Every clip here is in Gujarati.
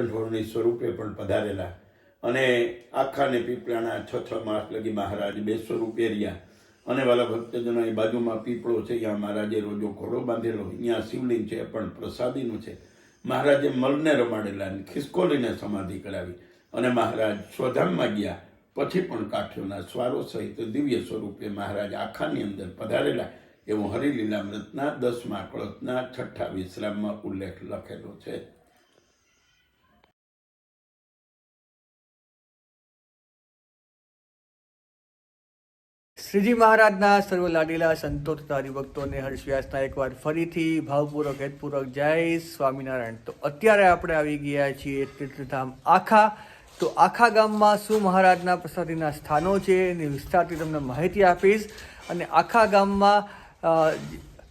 નીલકંઠવર્ણી સ્વરૂપે પણ પધારેલા. અને આખા ને પીપળાના છ છ માસ લગી મહારાજ બે સ્વરૂપે રહ્યા. અને વાલા ભક્તજનો એ બાજુમાં પીપળો છે ત્યાં મહારાજે રોજો ઘોડો બાંધેલો અહીંયા શિવલિંગ છે, પણ પ્રસાદીનું છે. મહારાજે મલને રમાડેલા ખિસકોલીને સમાધિ કરાવી. અને મહારાજ સ્વધામમાં ગયા. પછી પણ કાઠીઓના સ્વારો સહિત દિવ્ય સ્વરૂપે મહારાજ આખાની અંદર પધારેલા. એવો હરિલીલામૃતના દસમા કળતના, છઠ્ઠા વિશ્રામમાં ઉલ્લેખ લખેલો છે. શ્રીજી મહારાજના સર્વ લાડીલા સંતો તથા હરિભક્તોને હર્ષવ્યાસના એકવાર ફરીથી ભાવપૂર્વક, હેતપૂર્વક જય સ્વામિનારાયણ. તો અત્યારે આપણે આવી ગયા છીએ તીર્થધામ આખા. તો આખા ગામમાં શું મહારાજના પ્રસાદીના સ્થાનો છે એની વિસ્તારથી તમને માહિતી આપીશ. અને આખા ગામમાં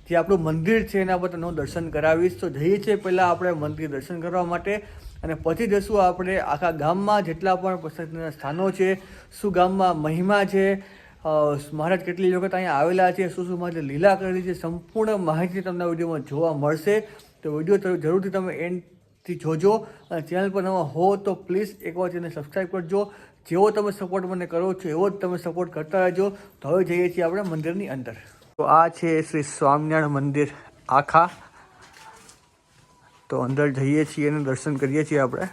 જે આપણું મંદિર છે એના પર તમને દર્શન કરાવીશ. તો જઈએ છીએ પહેલાં આપણે મંદિર દર્શન કરવા માટે. અને પછી જશું આપણે આખા ગામમાં જેટલા પણ પ્રસાદીના સ્થાનો છે, શું ગામમાં મહિમા છે મહારાજ કેટલી વખત અહીંયા આવેલા છે, શું શું મહારાજે લીલા કરેલી છે, સંપૂર્ણ માહિતી તમને વિડીયોમાં જોવા મળશે. તો વીડિયો જરૂરથી તમે એન્ડથી જોજો. અને ચેનલ પર નવા હો તો પ્લીઝ એકવાર ચેનલ સબસ્ક્રાઈબ કરજો. જેવો તમે સપોર્ટ મને કરો છો, એવો જ તમે સપોર્ટ કરતા રહેજો. તો હવે જઈએ છીએ આપણે મંદિરની અંદર. તો આ છે શ્રી સ્વામિનારાયણ મંદિર આખા. તો અંદર જઈએ છીએ અને દર્શન કરીએ છીએ આપણે.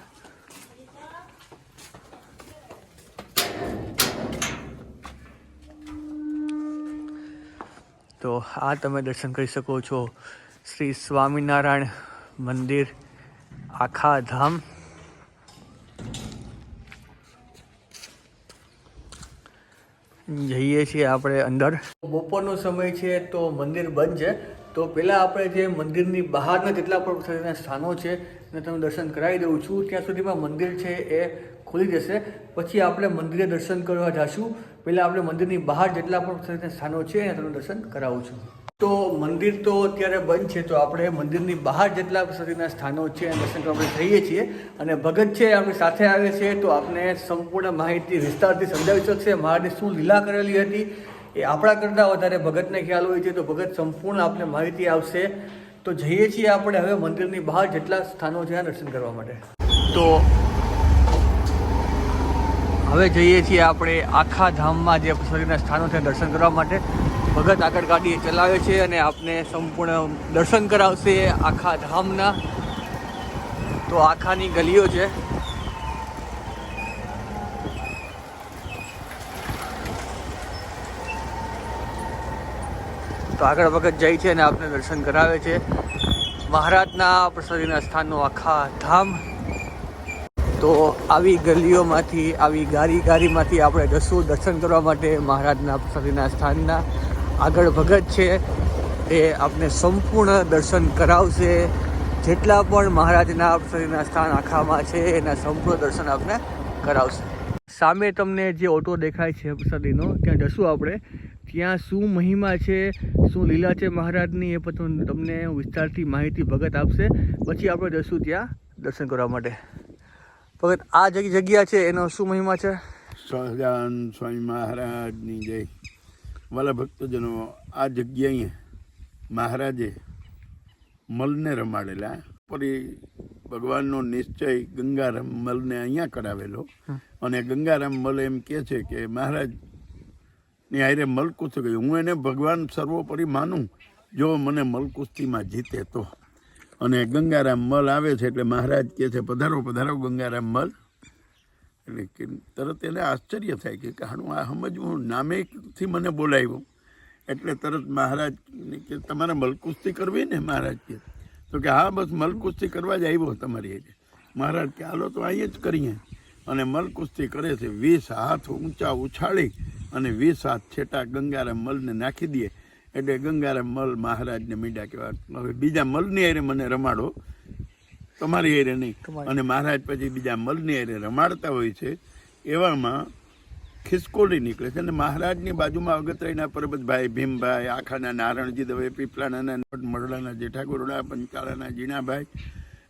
તો આ તમે દર્શન કરી શકો છો. શ્રી સ્વામિનારાયણ મંદિર, આખા ધામ. જઈએ છીએ આપણે અંદર. બપોરનો સમય છે તો મંદિર બંધ છે. તો પહેલાં આપણે જે મંદિરની બહારના જેટલા પણ સ્થાનો છે, એને તમે દર્શન કરાવી દઉં છું. ત્યાં સુધીમાં મંદિર છે એ ખુલી જશે. પછી આપણે મંદિરે દર્શન કરવા જઈશું પહેલાં આપણે મંદિરની બહાર જેટલા પણ સ્થાનો છે એ તમને દર્શન કરાવું છું. તો મંદિર તો અત્યારે બંધ છે, તો આપણે મંદિરની બહાર જેટલા પ્રસાદીના સ્થાનો છે એ દર્શન કરવા આપણે જઈએ છીએ. અને ભગત છે, આપણી સાથે આવે છે, તો આપણે સંપૂર્ણ માહિતી વિસ્તારથી સમજાવી શકશે. મહારાજે શું લીલા કરેલી હતી, એ આપણા કરતાં વધારે ભગતને ખ્યાલ હોય છે, તો ભગત સંપૂર્ણ આપણે માહિતી આવશે તો જઈએ છીએ આપણે હવે મંદિરની બહાર જેટલા સ્થાનો છે દર્શન કરવા માટે. તો હવે જઈએ છીએ આપણે આખા ધામમાં જે શરીરના સ્થાનો છે દર્શન કરવા માટે. ભગત આગળ ગાડી ચલાવે છે અને આપને સંપૂર્ણ દર્શન કરાવશે આખા ધામના. તો આખાની ગલીઓ છે. તો આગળ ભગત જાય છે અને આપને દર્શન કરાવે છે. મહારાજના પ્રસાદીના સ્થાનનો આખા ધામ. તો આવી ગલીઓમાંથી, આવી ગારી ગારીમાંથી આપણે જશું દર્શન કરવા માટે મહારાજના શરીરના સ્થાનના આગળ ભગત છે. એ આપને સંપૂર્ણ દર્શન કરાવશે. જેટલા પણ મહારાજના શરીરના સ્થાન આખામાં છે, એના સંપૂર્ણ દર્શન આપને કરાવશે. સામે તમને જે ઓટો દેખાય છે પ્રસાદીનો, ત્યાં જશું આપણે. ત્યાં શું મહિમા છે, શું લીલા છે મહારાજની, એ પછી તમને વિસ્તારથી માહિતી ભગત આપશે. પછી આપણે જશું ત્યાં દર્શન કરવા માટે. ભગત આ જે જગ્યા છે એનો શું મહિમા છે? સહજાન સ્વામી મહારાજની જય. વાલા ભક્તજનો આ જગ્યાએ મહારાજે મલને રમાડેલા. પરી ભગવાનનો નિશ્ચય ગંગારામ મલને અહીંયા કરાવેલો. અને ગંગારામ મલ એમ કહે છે કે મહારાજની આયરે મલકુશ ગયું. હું એને ભગવાન સર્વોપરી માનું. જો મને મલકુસ્તીમાં જીતે તો. અને ગંગારામ મલ આવે છે એટલે મહારાજ કહે છે, પધારો પધારો ગંગારામ મલ. એટલે કે તરત એને આશ્ચર્ય થાય કે કાણું આ સમજવું નામેથી મને બોલાવ્યું. એટલે તરત મહારાજ કે, તમારે મલકુસ્તી કરવી ને? મહારાજ કે તો કે, હા, બસ મલકુસ્તી કરવા જ આવ્યો તમારી એટલે મહારાજ કે હાલો, તો અહીંયા જ કરીએ. અને મલકુસ્તી કરે છે, વીસ હાથ ઊંચા ઉછાળી અને વીસ હાથ છેટા ગંગારામ મલને નાખી દે. એટલે ગંગારામ મલ મહારાજને મીડા કહેવા. હવે બીજા મલની હારે મને રમાડો. તમારી હારે નહીં. અને મહારાજ પછી બીજા મલની હારે રમાડતા હોય છે. એવામાં ખિસકોલી નીકળે છે. અને મહારાજની બાજુમાં અગતરાયના પરબતભાઈ ભીમભાઈ આખાના નારણજી દવે પીપલાના મરડાના જેઠાગોરડા પંચાળાના જીણાભાઈ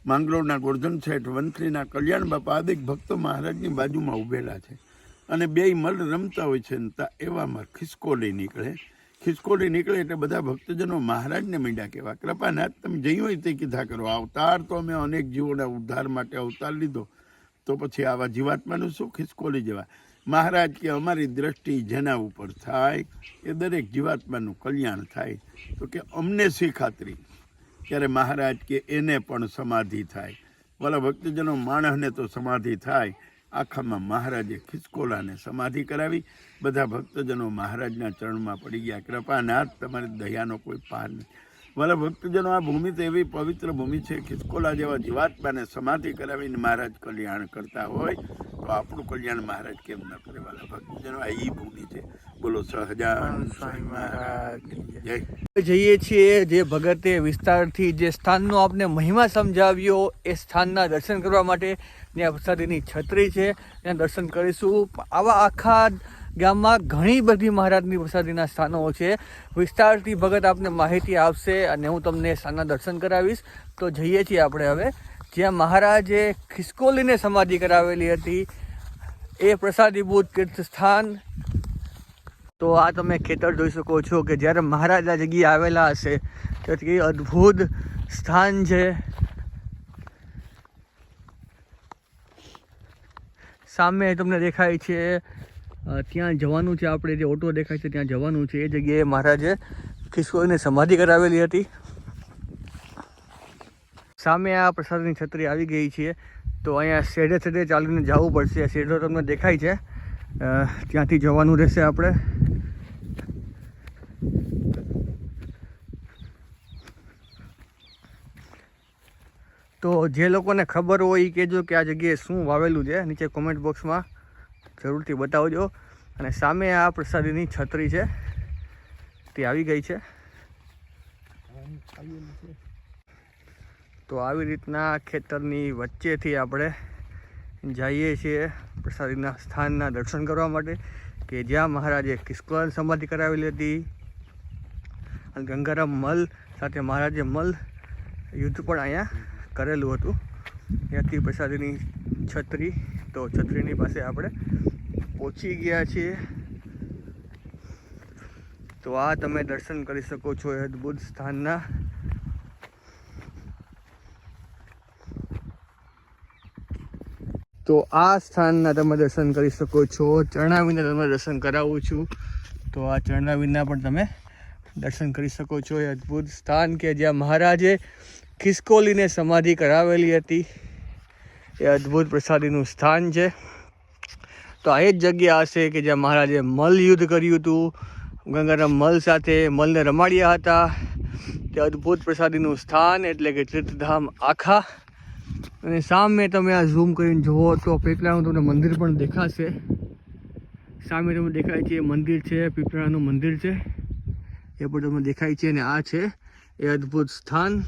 માંગરોળના ગોરધન શેઠ વંથલીના કલ્યાણ બાપા આદિક ભક્તો મહારાજની બાજુમાં ઊભેલા છે. અને બે મલ રમતા હોય છે એવામાં ખિસકોલી નીકળે. ખિસકોલી નીકળે એટલે બધા ભક્તજનો મહારાજને માંડ્યા કહેવા, કૃપાનાથ, તમે જઈ હોય તે કીધા કરો. અવતાર તો અમે અનેક જીવોના ઉદ્ધાર માટે અવતાર લીધો. તો પછી આવા જીવાત્માનું શું ખિસકોલી જેવા? મહારાજ કે, અમારી દ્રષ્ટિ જેના ઉપર થાય, એ દરેક જીવાત્માનું કલ્યાણ થાય. તો કે, અમને શી ખાતરી? ત્યારે મહારાજ કે, એને પણ સમાધિ થાય. ભલા ભક્તજનો માણસને તો સમાધિ થાય આખામાં મહારાજે ખિસકોલાને સમાધિ કરાવી. બધા ભક્તજનો મહારાજના ચરણમાં પડી ગયા. કૃપાનાથ, તમારી દયાનો કોઈ પાર નથી. મારા ભક્તજનો, આ ભૂમિ તો એવી પવિત્ર ભૂમિ છે. ખિસકોલા જેવા જીવાત્માને સમાધિ કરાવીને મહારાજ કલ્યાણ કરતા હોય. તો આપણું કલ્યાણ મહારાજ કેમ ન કરે વાલા ભક્તજનો? આ ઈ ભૂમિ છે. બોલો સહજાન સ્વામી મહારાજ. જય. જઈએ છીએ જે ભગતે વિસ્તારથી જે સ્થાનનો આપને મહિમા સમજાવ્યો એ સ્થાનના દર્શન કરવા માટે. ત્યાં પ્રસાદીની છત્રી છે. ત્યાં દર્શન કરીશું. આવા આખા ગામમાં ઘણી બધી મહારાજની પ્રસાદીના સ્થાનો છે. વિસ્તારથી ભગત આપને માહિતી આપશે અને હું તમને સ્થાનના દર્શન કરાવીશ. તો જઈએ છીએ આપણે હવે. જ્યાં મહારાજે ખિસકોલીને સમાધિ કરાવેલી હતી, એ પ્રસાદીભૂત તીર્થ સ્થાન. તો આ તમે ખેતર જોઈ શકો છો કે જ્યારે મહારાજ આ જગ્યાએ આવેલા હશે તો એ અદ્ભુત સ્થાન છે. સામે તમને દેખાય છે ત્યાં જવાનું છે આપણે, જે ઓટો દેખાય છે ત્યાં જવાનું છે. એ જગ્યાએ મહારાજે ખિસકોલીને સમાધિ કરાવેલી હતી. સામે આ પ્રસાદની છત્રી આવી ગઈ છે. તો અહીંયા શેઢે શેઢે ચાલીને જવું પડશે. શેઢો તમને દેખાય છે. ત્યાંથી જવાનું રહેશે આપણે. તો જે લોકોને ખબર હોય એ કહેજો કે આ જગ્યાએ શું વાવેલું છે. નીચે કોમેન્ટ બોક્સમાં જરૂરથી બતાવજો. અને સામે આ પ્રસાદીની છત્રી છે. તે આવી ગઈ છે. તો આવી રીતના ખેતરની વચ્ચેથી આપણે જઈએ છીએ પ્રસાદીના સ્થાનના દર્શન કરવા માટે, કે જ્યાં મહારાજે કિસ્કોલ સમાધિ કરાવેલી હતી અને ગંગારામ મલ સાથે મહારાજે મલ યુદ્ધ પણ અહીંયા કરેલું હતું. ત્યાંથી પ્રસાદીની છત્રી, તો છત્રીની પાસે આપણે પહોંચી ગયા છીએ. તો આ તમે દર્શન કરી શકો છો અદ્ભુત સ્થાનના તો આ સ્થાનના તમે દર્શન કરી શકો છો. ચરણાવીને તમે દર્શન કરાવું છું. તો આ ચરણાવીના પણ તમે દર્શન કરી શકો છો. એ અદ્ભુત સ્થાન કે જ્યાં મહારાજે ખિસકોલીને સમાધિ કરાવેલી હતી. એ અદ્ભુત પ્રસાદીનું સ્થાન છે. તો આ એ જ જગ્યા હશે કે જ્યાં મહારાજે મલયુદ્ધ કર્યું હતું. ગંગારામ મલ સાથે મલને રમાડ્યા હતા. તે અદ્ભુત પ્રસાદીનું સ્થાન એટલે કે તીર્થધામ આખા અને સામે તમે આ ઝૂમ કરીને જુઓ તો પીપળાનું તમને મંદિર પણ દેખાશે. સામે તમને દેખાય છે મંદિર છે, પીપળાનું મંદિર છે. એ પણ તમને દેખાય છે અને આ છે એ અદ્ભુત સ્થાન.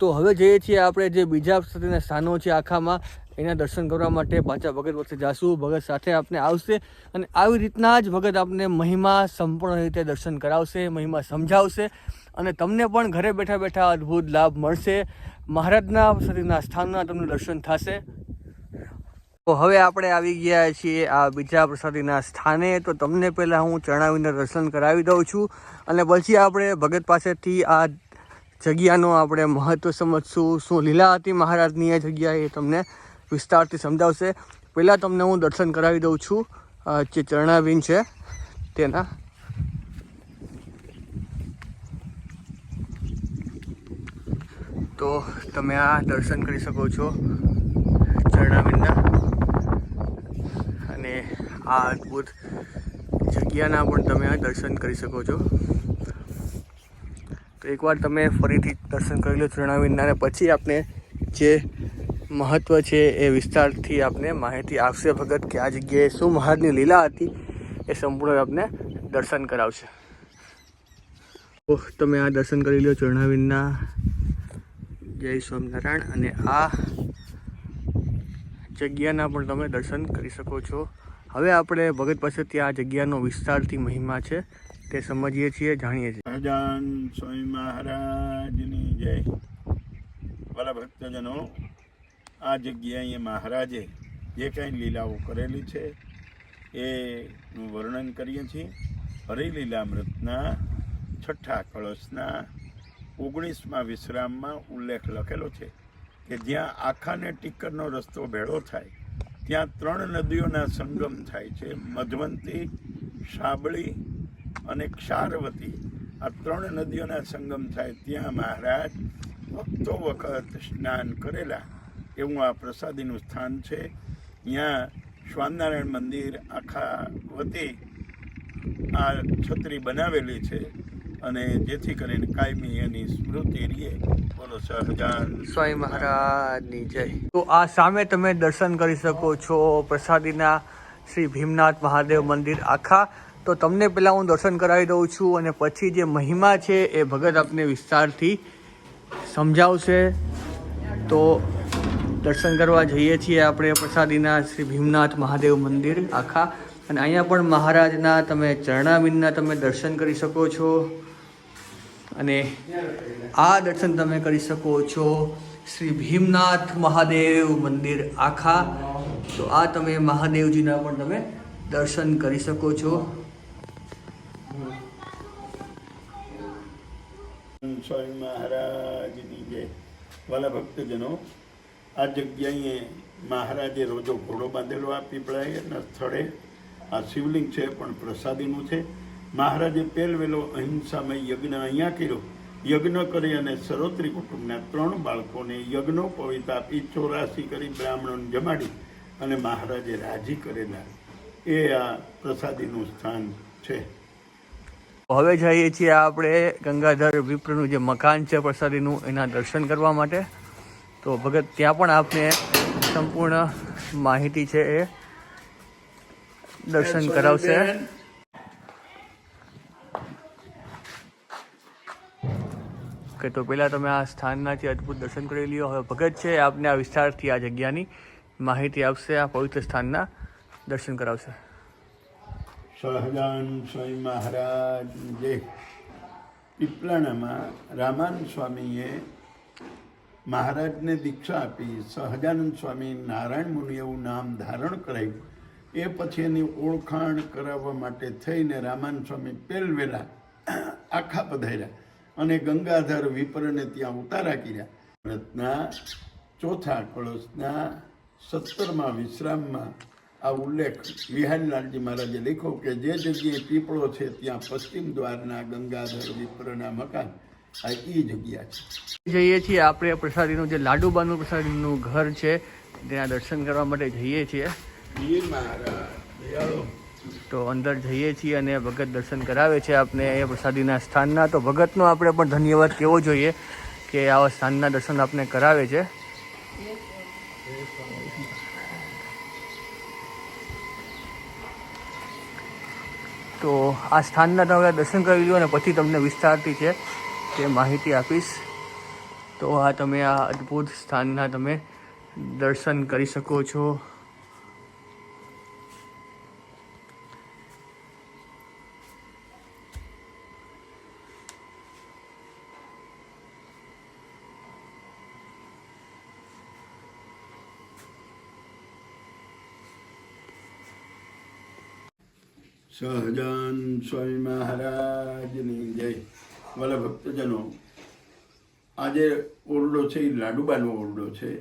તો હવે જઈએ છીએ આપણે જે બીજા પ્રસાદીના સ્થાનો છે આખામાં, એના દર્શન કરવા માટે પાછા ભગત વચ્ચે જાશું. ભગત સાથે આપને આવશે અને આવી રીતના જ ભગત આપને મહિમા સંપૂર્ણ રીતે દર્શન કરાવશે, મહિમા સમજાવશે. અને તમને પણ ઘરે બેઠા બેઠા અદ્ભુત લાભ મળશે. મહારાજના પ્રસાદીના સ્થાનના તમને દર્શન થશે. તો હવે આપણે આવી ગયા છીએ આ બીજા પ્રસાદીના સ્થાને. તો તમને પહેલાં હું ચણાવીને દર્શન કરાવી દઉં છું. અને પછી આપણે ભગત પાસેથી આ જગ્યાનો આપણે મહત્ત્વ સમજશું, શું લીલા હતી મહારાજની આ જગ્યા એ તમને વિસ્તારથી સમજાવશે. પહેલાં તમને હું દર્શન કરાવી દઉં છું જે ચરણાવીન છે તેના. તો તમે આ દર્શન કરી શકો છો ચરણાવીનના અને આ અદ્ભુત જગ્યાના પણ તમે આ દર્શન કરી શકો છો. તો એકવાર તમે ફરીથી દર્શન કરી લો ચરણાવીનના અને પછી આપણે જે મહત્ત્વ છે એ વિસ્તારથી આપને માહિતી આપશે ભગત કે આ જગ્યાએ શું મહારાજની લીલા હતી એ સંપૂર્ણ આપને દર્શન કરાવશે. તમે આ દર્શન કરી લો ચરણાવીનના જય સ્વામિનારાયણ. અને આ જગ્યાના પણ તમે દર્શન કરી શકો છો. હવે આપણે ભગત પાસેથી આ જગ્યાનો વિસ્તારથી મહિમા છે તે સમજીએ છીએ, જાણીએ છીએ. ભજન સ્વામી મહારાજની જય. વાલા ભક્તજનો, આ જગ્યાએ મહારાજે જે કાંઈ લીલાઓ કરેલી છે, એનું વર્ણન કરીએ છીએ. હરિલીલામૃતના, છઠ્ઠા કળશના ઓગણીસમાં વિશ્રામમાં ઉલ્લેખ લખેલો છે કે જ્યાં આખાને ટીકરનો રસ્તો ભેળો થાય, ત્યાં ત્રણ નદીઓના સંગમ થાય છે. મધવંતી, શાબળી અને ક્ષારવતી આ ત્રણ નદીઓના સંગમ થાય. ત્યાં મહારાજ વખતો વખત સ્નાન કરેલા એવું આ પ્રસાદીનું સ્થાન છે. ત્યાં સ્વામિનારાયણ મંદિર આખા વતી આ છત્રી બનાવેલી છે. અને જેથી કરીને કાયમી એની સ્મૃતિ રહે બોલો સહજાન સ્વામી મહારાજની જય. તો આ સામે તમે દર્શન કરી શકો છો પ્રસાદીના શ્રી ભીમનાથ મહાદેવ મંદિર આખા. તો તમને પહેલાં હું દર્શન કરાવી દઉં છું અને પછી જે મહિમા છે એ ભગત આપને વિસ્તારથી સમજાવશે. તો દર્શન કરવા જઈએ છીએ આપણે પ્રસાદીના શ્રી ભીમનાથ મહાદેવ મંદિર આખા. અને અહીંયા પણ મહારાજના તમે ચરણાબિંદના તમે દર્શન કરી શકો છો. અને આ દર્શન તમે કરી શકો છો શ્રી ભીમનાથ મહાદેવ મંદિર આખા. તો આ તમે મહાદેવજીના પણ તમે દર્શન કરી શકો છો. સ્વામી મહારાજની જય વાલા ભક્તજનો, આ જગ્યાએ મહારાજે રોજો ઘોડો બાંધેલો આ પીપળાના સ્થળે આ શિવલિંગ છે, પણ પ્રસાદીનું છે. મહારાજે પહેલવેલો અહિંસામય યજ્ઞ અહીંયા કર્યો. યજ્ઞ કરી અને સરોત્રી કુટુંબના ત્રણ બાળકોને યજ્ઞોપવિત આપી ચોરાસી કરી બ્રાહ્મણોને જમાડી અને મહારાજે રાજી કરેલા. એ આ પ્રસાદીનું સ્થાન છે. હવે જઈએ છીએ આપણે ગંગાધર વિપ્રનું જે મકાન છે પ્રસાદીનું એના દર્શન કરવા માટે. તો ભગત ત્યાં પણ આપને સંપૂર્ણ માહિતી છે એ. દર્શન કરાવશે. કે તો પહેલાં તમે આ સ્થાનનાથી અદ્ભુત દર્શન કરી લ્યો. હવે ભગત છે, આપને આ વિસ્તારથી, આ જગ્યાની માહિતી આપશે, આ પવિત્ર સ્થાનના દર્શન કરાવશે. સહજાન સ્વામી મહારાજ, જે પીપલાણામાં રામાન સ્વામીએ મહારાજને દીક્ષા આપી, સહજાનંદ સ્વામી નારાયણ મુનિ એવું નામ ધારણ કરાવ્યું એ પછી એની ઓળખાણ કરાવવા માટે થઈને રામાન સ્વામી પેલવેલા આખા પધાર્યા. અને ગંગાધર વિપરને ત્યાં ઉતારા કર્યા. ભારતના ચોથા કળશના સત્તરમાં વિશ્રામમાં આ ઉલ્લેખ વિહારીલાલજી મહારાજે લખ્યો કે જે જગ્યાએ પીપળો છે ત્યાં પશ્ચિમ દ્વારના ગંગાધર વિપ્રના મકાન. આ એ જગ્યા છે. જઈએ છીએ આપણે પ્રસાદીનું જે લાડુબાનું પ્રસાદીનું ઘર છે ત્યાં દર્શન કરવા માટે જઈએ છીએ. મહારાજ તો અંદર જઈએ છીએ અને ભગત દર્શન કરાવે છે આપને એ પ્રસાદીના સ્થાનના. તો ભગતનો આપણે પણ ધન્યવાદ કહેવો જોઈએ કે આવા સ્થાનના દર્શન આપને કરાવે છે? તો આ સ્થાનના તમે દર્શન કરી લો અને પછી તમને વિસ્તારથી છે તે માહિતી આપીશ. તો આ તમે આ અદ્ભુત સ્થાનના તમે દર્શન કરી શકો છો. સહજાન સ્વામી મહારાજની જય. વાલા ભક્તજનો, આજે ઓરડો છે, એ લાડુબાનો ઓરડો છે.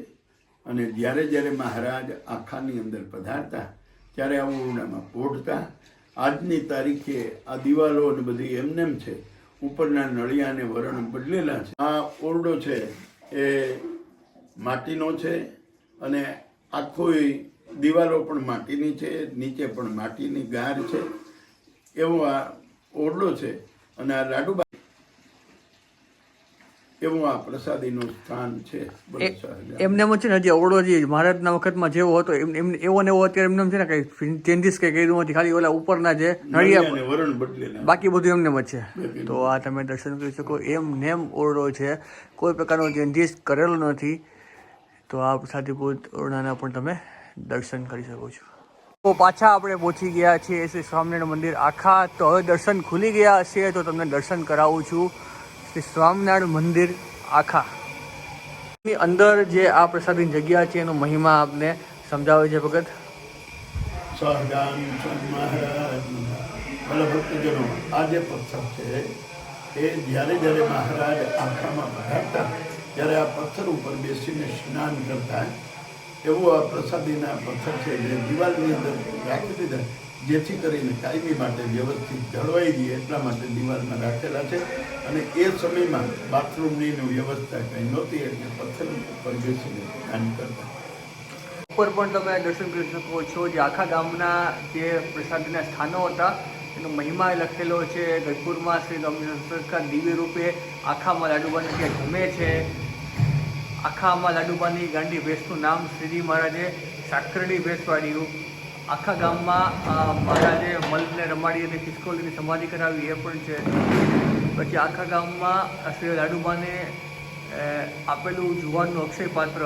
અને જ્યારે જ્યારે મહારાજ આખાની અંદર પધારતા, ત્યારે આ ઓરડામાં પોઢતા. આજની તારીખે આ દિવાલો અને બધી એમનેમ છે, ઉપરના નળિયા અને વરણ બદલેલા છે. આ ઓરડો છે, એ માટીનો છે અને આખો દિવાલો પણ માટીની છે, નીચે પણ માટીની ગાર છે. એવો આ ઓરડો છે અને આ લાડુબા એવું આ પ્રસાદીનું સ્થાન છે એમને એમ છે ને જે ઓરડોજી જે મહારાજના વખતમાં જેવો હતો એમ એવો ને એવો અત્યારે એમને એમ છે ને કઈ ચેન્જીસ કઈ કર્યું નથી ખાલી ઓલા ઉપરના જે નળિયા વરણ બદલે બાકી બધું એમને છે. તો આ તમે દર્શન કરી શકો. એમ નેમ ઓરડો છે. કોઈ પ્રકારનો ચેન્જીસ કરેલો નથી. તો આ પ્રસાદીભૂત ઓરડાના પણ તમે દર્શન કરી શકો છો. તો પાછા આપણે પહોંચી ગયા છીએ શ્રી સ્વામિનારાયણ મંદિર. આખા તો હવે દર્શન ખુલી ગયા હશે તો તમને દર્શન કરાવું છું. શ્રી સ્વામિનારાયણ મંદિર આખા. ની અંદર જે આ પ્રસાદની જગ્યા છે, એનો મહિમા આપને સમજાવે છે ભગત? ભક્તજનો આ જે પથ્થર છે એ જ્યારે જ્યારે મહારાજ આખામાં ભરાતા, ત્યારે આ પથ્થર ઉપર બેસીને સ્નાન કરતા એવો આ પ્રસાદીના પથ્થર છે જે દિવાલની અંદર રાખી દીધા. જેથી કરીને કાયમી માટે વ્યવસ્થિત જળવાઈ રહે એટલા માટે દિવાલમાં રાખેલા છે. અને એ સમયમાં બાથરૂમની વ્યવસ્થા કંઈ નહોતી એટલે પથ્થર ઉપર બેસીને કામ કરતા. ઉપર પણ તમે દર્શન કરી શકો છો જે આખા ગામના જે પ્રસાદીના સ્થાનો હતા, એનો મહિમા લખેલો છે. ગઢપુરમાં શ્રી રામચંદ્ર સંસ્કાર દિવ્ય રૂપે આખામાં લાડુબાની ત્યાં જમે છે. આખામાં લાડુબાની ગાંડી ભેંસનું નામ શ્રીજી મહારાજે સાકરડી ભેંસ પાડ્યું. આખા ગામમાં મહારાજે મલને રમાડી અને ખિસકોલીની સમાધિ કરાવી, એ પણ છે. પછી આખા ગામમાં શ્રી લાડુબાને આપેલું જુવાનનું અક્ષય પાત્ર.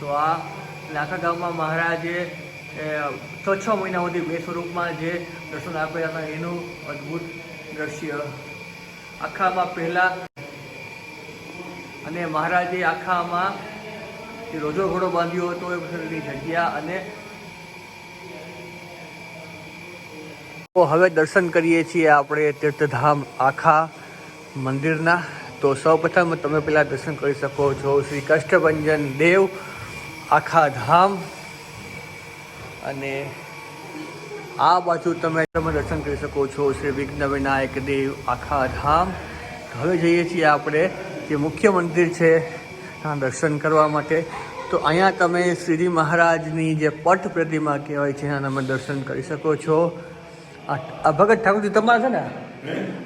તો આ આખા ગામમાં મહારાજે છ છ મહિના સુધી બે સ્વરૂપમાં જે દર્શન આપેલા હતા, એનું અદ્ભુત દ્રશ્ય. આખામાં પહેલાં અને મહારાજે આખામાં રોજો ઘોડો બાંધ્યો હતો, એ વખતની જગ્યા અને હવે દર્શન કરીએ છીએ આપણે તીર્થધામ આખા મંદિરના. તો સૌપ્રથમ તમે પહેલાં દર્શન કરી શકો છો શ્રી કષ્ટભંજન દેવ આખા ધામ. અને આ બાજુ તમે તમે દર્શન કરી શકો છો શ્રી વિઘ્ન વિનાયક દેવ આખા ધામ. હવે જઈએ છીએ આપણે જે મુખ્ય મંદિર છે ત્યાં દર્શન કરવા માટે. તો અહીંયા તમે શ્રીજી મહારાજની જે પટ પ્રતિમા કહેવાય છે એના તમે દર્શન કરી શકો છો. આ આ ભગત ઠાકોરજી તમારા છે ને?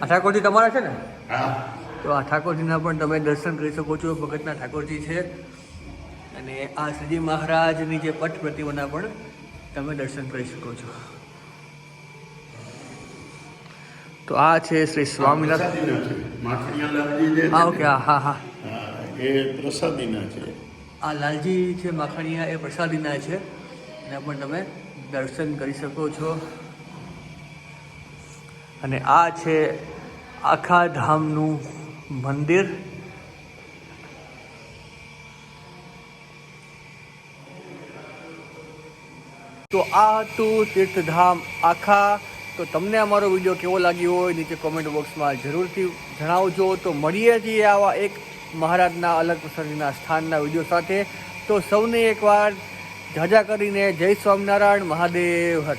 આ ઠાકોરજી તમારા છે ને? તો આ ઠાકોરજીના પણ તમે દર્શન કરી શકો છો. ભગતના ઠાકોરજી છે. અને આ શ્રીજી મહારાજની જે પટ પ્રતિમાના પણ તમે દર્શન કરી શકો છો. તો આ છે શ્રી છે. હા ઓકે હા હા, એ પ્રસાદીના છે. આ લાલજી છે માખણીયા એ પ્રસાદીના છે. એના પણ તમે દર્શન કરી શકો છો. અને આ છે આખા ધામનું મંદિર. તો આ હતું તીર્થધામ આખા તો તમને અમારો વીડિયો કેવો લાગ્યો હોય નીચે કોમેન્ટ બોક્સમાં જરૂરથી જણાવજો. તો મળીએ છીએ આવા એક મહારાજના અલગ પ્રસંગના સ્થાનના વીડિયો સાથે. તો સૌને એકવાર જાજા કરીને જય સ્વામિનારાયણ, મહાદેવ, હર